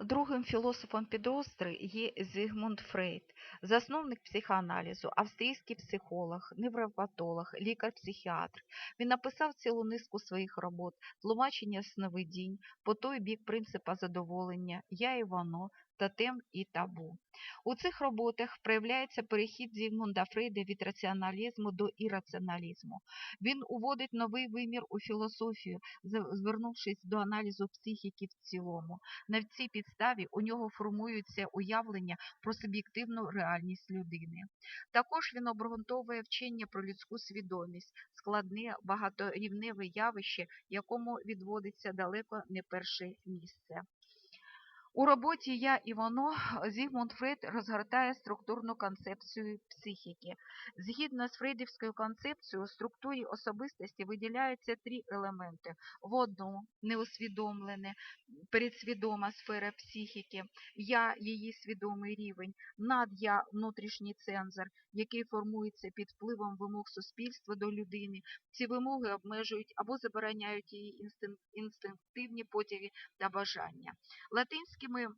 Другим філософом підостри є Зігмунд Фрейд, засновник психоаналізу, австрійський психолог, невропатолог, лікар-психіатр. Він написав цілу низку своїх робот, тлумачення сновидінь, по той бік принципа задоволення, я і воно, тотем і табу. У цих роботах проявляється перехід Зігмунда Фрейда від раціоналізму до ірраціоналізму. Він уводить новий вимір у філософію, звернувшись до аналізу психіки в цілому. На цій підставі у нього формуються уявлення про суб'єктивну реальність людини. Також він обґрунтовує вчення про людську свідомість, складне багаторівневе явище, якому відводиться далеко не перше місце. У роботі Я і воно Зігмунд Фрейд розгортає структурну концепцію психіки. Згідно з фрейдівською концепцією, у структурі особистості виділяються три елементи: воно неусвідомлене, передсвідома сфера психіки, я її свідомий рівень, надя внутрішній цензор, який формується під впливом вимог суспільства до людини. Ці вимоги обмежують або забороняють її інстинктивні потяги та бажання. Латинськими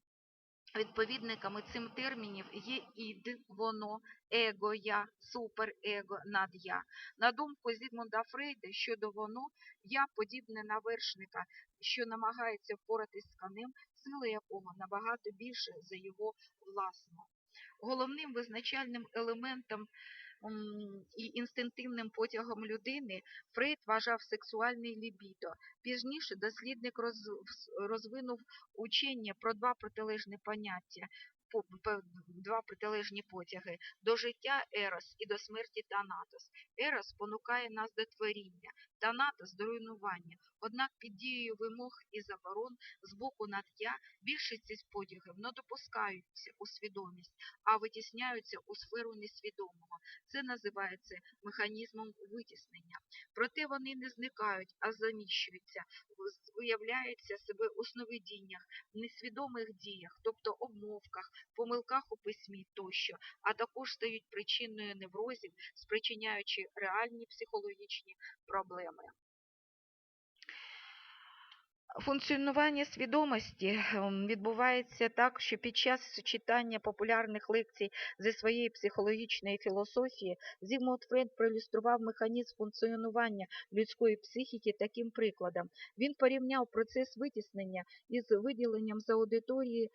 відповідниками цим термінів є ід, воно, его, я, суперего, надя. На думку Зігмунда Фрейда щодо воно, я подібне на вершника, що намагається впоратись з конем, сила якого набагато більше за його власну. Головним визначальним елементом і інстинктивним потягом людини Фрейд вважав сексуальний лібідо. Пізніше дослідник роз- розвинув учення про два протилежні поняття, два протилежні потяги до життя Ерос і до смерті Танатос. Ерос спонукає нас до творіння, Танатос до руйнування. Однак під дією вимог і заборон з боку над'я більшість із потягів не допускаються у свідомість, а витісняються у сферу несвідомого. Це називається механізмом витіснення. Проте вони не зникають, а заміщуються, виявляються себе у сновидіннях, несвідомих діях, тобто обмовках, помилках у письмі тощо, а також стають причиною неврозів, спричиняючи реальні психологічні проблеми. Функціонування свідомості ем, відбувається так, що під час читання популярних лекцій зі своєї психологічної філософії Зігмунд Фрейд проілюстрував механізм функціонування людської психіки таким прикладом. Він порівняв процес витіснення із виділенням з аудиторії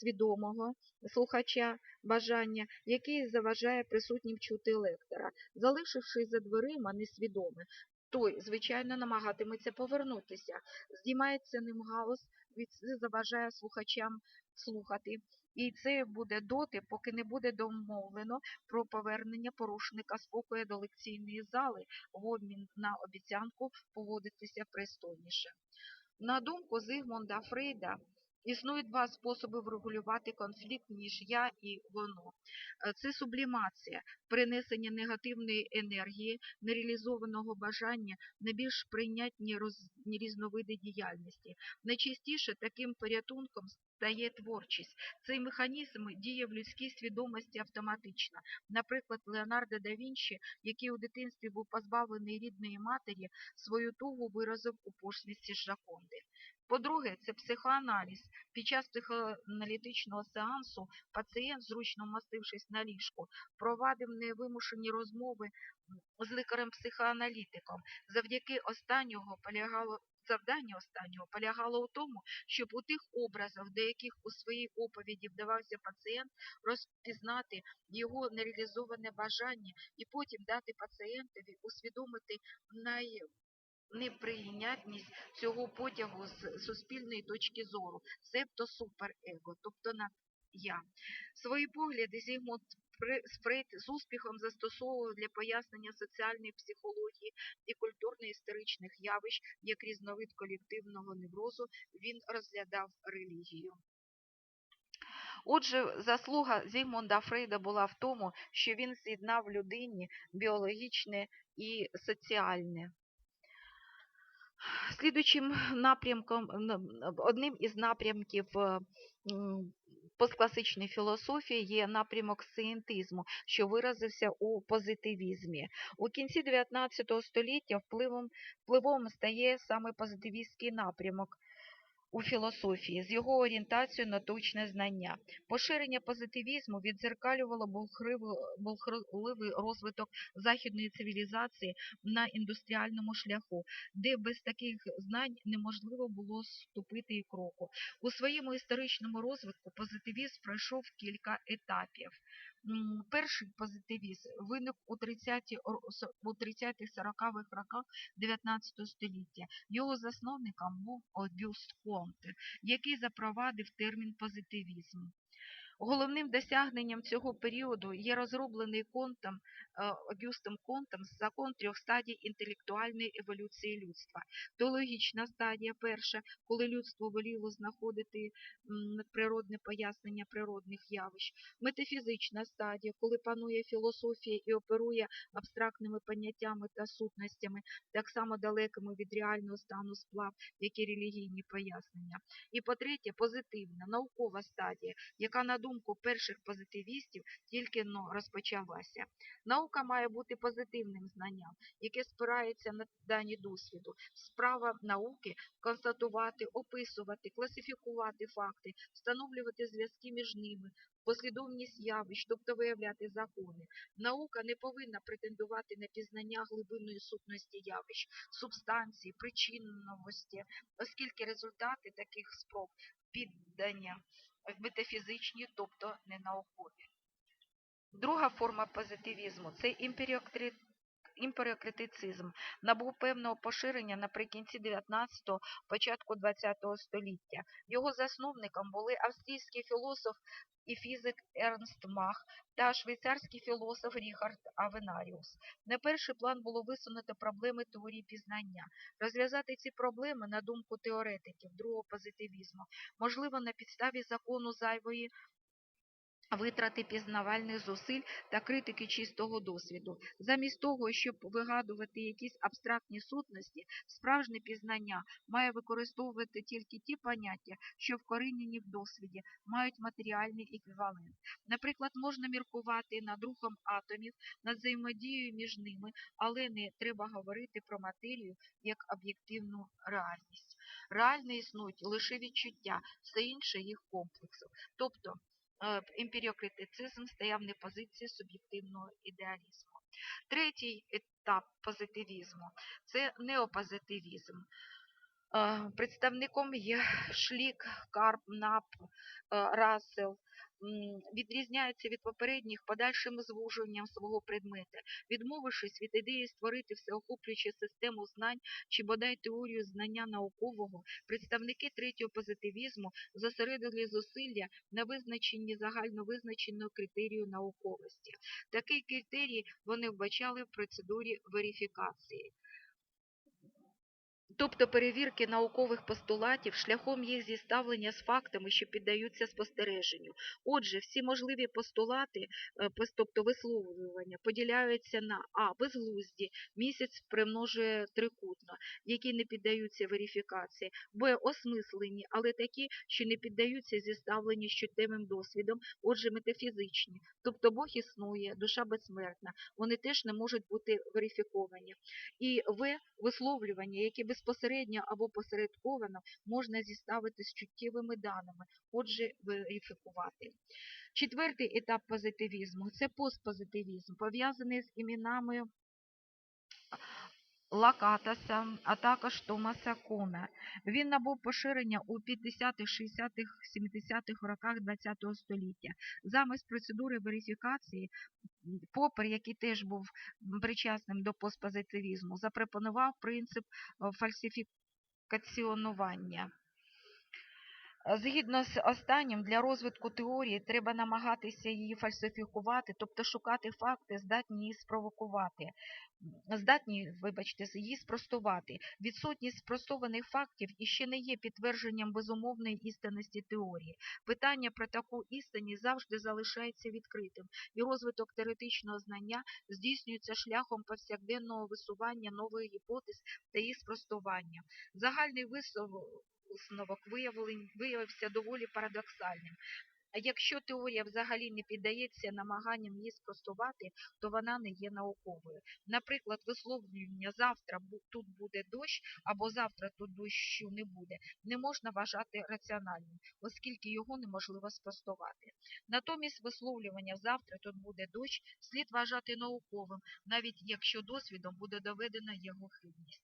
свідомого слухача бажання, який заважає присутнім чути лектора. Залишившись за дверима несвідоме, той, звичайно, намагатиметься повернутися. Здіймається ним галас, від заважає слухачам слухати. І це буде доти, поки не буде домовлено про повернення порушника спокою до лекційної зали в обмін на обіцянку поводитися пристойніше. На думку Зигмунда Фрейда, існує два способи врегулювати конфлікт між я і воно. Е, Це сублімація, перенесення негативної енергії, нереалізованого бажання на більш прийнятні роз... різновиди діяльності. Найчастіше таким порятунком стає творчість. Цей механізм діє в людській свідомості автоматично. Наприклад, Леонардо да Вінчі, який у дитинстві був позбавлений рідної матері, свою тугу виразив у посмішці Жаконди. По-друге, це психоаналіз. Під час психоаналітичного сеансу пацієнт, зручно вмостившись на ліжку, провадив невимушені розмови з лікарем-психоаналітиком. Завдяки останнього полягало завдання останнього полягало у тому, щоб у тих образах, до яких у своїй оповіді вдавався пацієнт, розпізнати його нереалізоване бажання і потім дати пацієнтові усвідомити най неприйнятність цього потягу з суспільної точки зору, себто суперего, тобто на я. Свої погляди Зігмунд Фре- Фрейд з успіхом застосовував для пояснення соціальної психології і культурно-історичних явищ, як різновид колективного неврозу, він розглядав релігію. Отже, заслуга Зігмунда Фрейда була в тому, що він з'єднав людині біологічне і соціальне. Слідуючим напрямком, одним із напрямків е, посткласичної філософії є напрямок сиентизму, що виразився у позитивізмі. У кінці 19 століття впливом, впливом стає саме позитивістський напрямок. У філософії з його орієнтацією на точне знання. Поширення позитивізму відзеркалювало бурхливий розвиток західної цивілізації на індустріальному шляху, де без таких знань неможливо було ступити і кроку. У своєму історичному розвитку позитивізм пройшов кілька етапів. Перший позитивізм виник у 30-ті ро- с- у 30-40-х роках 19 століття. Його засновником був Огюст Конте, який запровадив термін позитивізм. Головним досягненням цього періоду є розроблений Контом, е, Огюстом Контом закон трьох стадій інтелектуальної еволюції людства. Теологічна стадія перша, коли людство воліло знаходити природне пояснення природних явищ. Метафізична стадія, коли панує філософія і оперує абстрактними поняттями та сутностями, так само далекими від реального стану сплав, як і релігійні пояснення. І по-третє, позитивна, наукова стадія, яка, на думку перших позитивістів, тільки но розпочалася. Наука має бути позитивним знанням, яке спирається на дані досвіду. Справа науки констатувати, описувати, класифікувати факти, встановлювати зв'язки між ними, послідовність явищ, тобто виявляти закони. Наука не повинна претендувати на пізнання глибинної сутності явищ, субстанції, причинності, оскільки результати таких спроб піддання метафізичні, тобто ненаукові. Друга форма позитивізму це імперіокрит. Імперіокритицизм набув певного поширення наприкінці 19-го, початку 20-го століття. Його засновником були австрійський філософ і фізик Ернст Мах та швейцарський філософ Ріхард Авенаріус. На перший план було висунуто проблеми теорії пізнання. Розв'язати ці проблеми, на думку теоретиків другого позитивізму, можливо на підставі закону зайвої витрати пізнавальних зусиль та критики чистого досвіду. Замість того, щоб вигадувати якісь абстрактні сутності, справжнє пізнання має використовувати тільки ті поняття, що вкорінені в досвіді, мають матеріальний еквівалент. Наприклад, можна міркувати над рухом атомів, над взаємодією між ними, але не треба говорити про матерію як об'єктивну реальність. Реально існують лише відчуття, все інше їх комплексу. Тобто емпіріокритицизм стояв на позиції суб'єктивного ідеалізму. Третій етап позитивізму це неопозитивізм. Е, Представником є Шлік, Карп, Нап, е, Рассел. М, Відрізняється від попередніх подальшим звуженням свого предмета, відмовившись від ідеї створити всеохоплюючу систему знань чи бодай теорію знання наукового, представники третього позитивізму зосередили зусилля на визначенні загально визначеного критерію науковості. Такий критерій вони вбачали в процедурі верифікації. Тобто перевірки наукових постулатів шляхом їх зіставлення з фактами, що піддаються спостереженню. Отже, всі можливі постулати, е, тобто висловлювання, поділяються на а. безглузді, місяць примножує трикутно, які не піддаються верифікації, б. осмислені, але такі, що не піддаються зіставленню чуттєвим досвідом, отже, метафізичні. Тобто Бог існує, душа безсмертна, вони теж не можуть бути верифіковані. І В висловлювання, які безпосередньо або посередковано можна зіставити з чуттєвими даними, отже, верифікувати. Четвертий етап позитивізму це постпозитивізм, пов'язаний з іменами Лакатаса, а також Томаса Кона. Він набув поширення у 50-х, 60-х, 70-х роках ХХ століття. Замість процедури верифікації Попер, який теж був причасним до постпозитивізму, запропонував принцип фальсифікаціонування. Е, Згідно з останнім, для розвитку теорії треба намагатися її фальсифікувати, тобто шукати факти, здатні її спровокувати, здатні, вибачте, її спростувати. Відсутність спростованих фактів іще не є підтвердженням безумовної істинності теорії. Питання про таку істинність завжди залишається відкритим, і розвиток теоретичного знання здійснюється шляхом повсякденного висування нових гіпотез та їх спростування. Загальний висновок виявлен- виявився доволі парадоксальним. Якщо теорія взагалі не піддається намаганням її спростувати, то вона не є науковою. Наприклад, висловлювання завтра тут буде дощ або завтра тут дощу не буде, не можна вважати раціональним, оскільки його неможливо спростувати. Натомість висловлювання завтра тут буде дощ слід вважати науковим, навіть якщо досвідом буде доведена його хибність.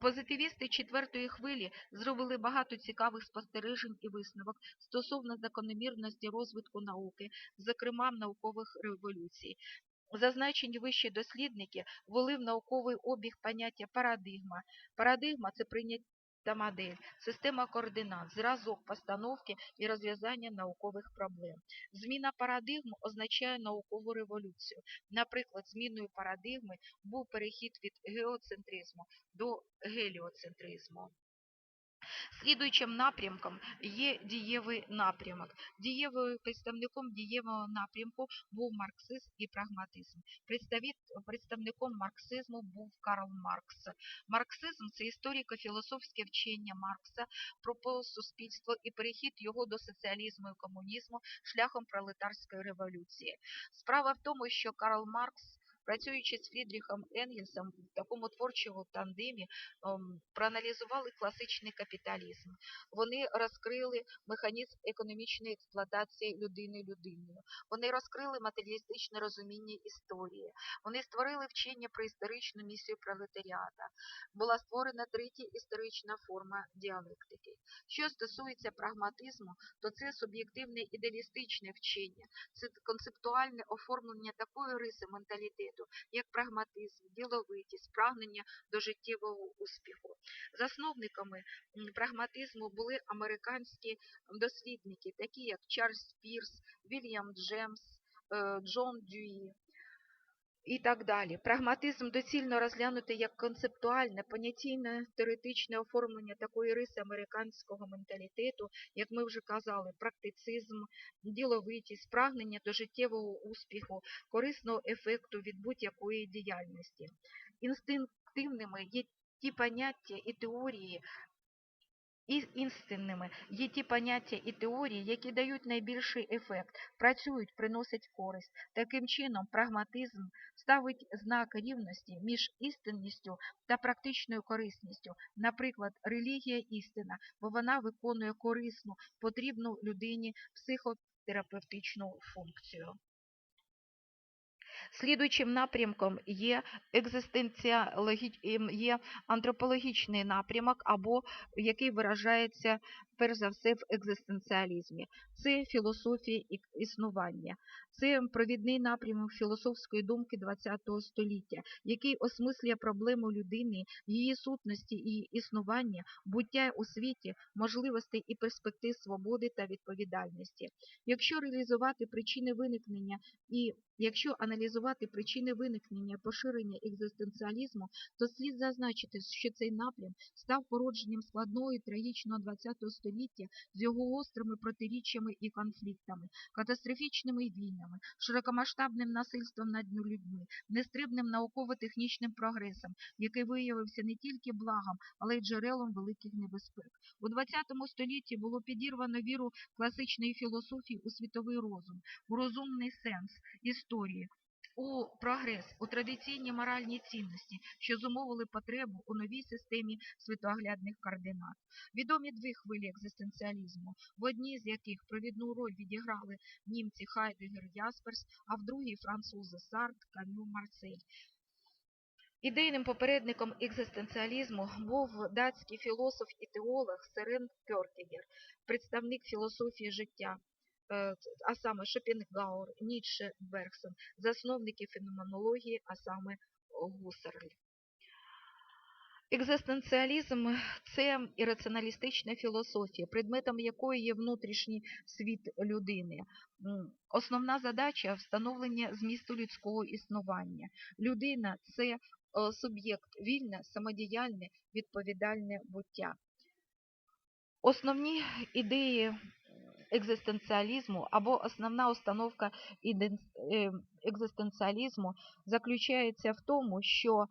Позитивісти четвертої хвилі зробили багато цікавих спостережень і висновок стосовно закономірності розвитку науки, зокрема наукових революцій. Зазначені вищі дослідники ввели в науковий обіг поняття парадигма. Парадигма це прийнята модель, система координат, зразок постановки і розв'язання наукових проблем. Зміна парадигм означає наукову революцію. Наприклад, зміною парадигми був перехід від геоцентризму до геліоцентризму. Слідуючим напрямком є дієвий напрямок. Дієвою представником дієвого напрямку був марксизм і прагматизм. Представником марксизму був Карл Маркс. Марксизм це історико-філософське вчення Маркса про постсуспільство і перехід його до соціалізму і комунізму шляхом пролетарської революції. Справа в тому, що Карл Маркс Працюючи з Фрідріхом Енгельсом в такому творчому тандемі, ем, проаналізували класичний капіталізм. Вони розкрили механізм економічної експлуатації людини людиною. Вони розкрили матеріалістичне розуміння історії. Вони створили вчення про історичну місію пролетаріата. Була створена третя історична форма діалектики. Що стосується прагматизму, то це суб'єктивне ідеалістичне вчення, це концептуальне оформлення такої риси менталітету, як прагматизм, діловитість, прагнення до життєвого успіху. Засновниками прагматизму були американські дослідники, такі як Чарльз Пірс, Вільям Джемс, е, Джон Дюї. І так далі. Прагматизм доцільно розглянути як концептуальне, понятійне, теоретичне оформлення такої риси американського менталітету, як ми вже казали, практицизм, діловитість, прагнення до життєвого успіху, корисного ефекту від будь-якої діяльності. Інстинктивними є ті поняття і теорії, істинними є ті поняття і теорії, які дають найбільший ефект, працюють, приносять користь. Таким чином, прагматизм ставить знак рівності між істинністю та практичною корисністю. Наприклад, релігія істина, бо вона виконує корисну, потрібну людині психотерапевтичну функцію. Слідуючим напрямком є екзистенціологі... ем, є антропологічний напрямок, або який виражається перш за все в екзистенціалізмі. Це філософія існування. Це провідний напрямок філософської думки ХХ століття, який осмислює проблему людини, її сутності і існування, буття у світі, можливостей і перспектив свободи та відповідальності. Якщо реалізувати причини виникнення і якщо аналізувати причини виникнення поширення екзистенціалізму, то слід зазначити, що цей напрям став породженням складного і трагічного ХХ століття з його гострими протиріччями і конфліктами, катастрофічними війнами, широкомасштабним насильством над людьми, нестрибним науково-технічним прогресом, який виявився не тільки благом, але й джерелом великих небезпек. У ХХ столітті було підірвано віру класичної філософії у світовий розум, у розумний сенс історії, у прогрес, у традиційні моральні цінності, що зумовили потребу у новій системі світоглядних координат. Відомі дві хвилі екзистенціалізму, в одній з яких провідну роль відіграли німці Хайдегер Ясперс, а в другій французи Сарт, Камю, Марсель. Ідейним попередником екзистенціалізму був датський філософ і теолог Серен Кьоркегер, представник філософії життя, а саме Шопенгауер, Ніцше, Бергсон, засновники феноменології, а саме Гусарль. Екзистенціалізм це ірраціоналістична філософія, предметом якої є внутрішній світ людини. Основна задача встановлення змісту людського існування. Людина це е, суб'єкт вільне, самодіяльне, відповідальне буття. Основні ідеї екзистенціалізму або основна установка екзистенціалізму заключається в тому, що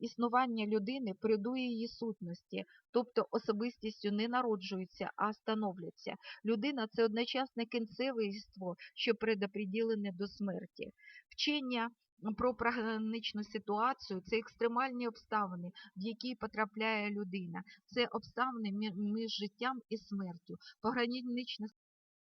існування людини передує її сутності, тобто особистістю не народжується, а становляться. Людина це одночасне кінцеве єство, що предоприділене до смерті. Вчення про прагматичну ситуацію це екстремальні обставини, в які потрапляє людина. Це обставини між життям і смертю. Погранична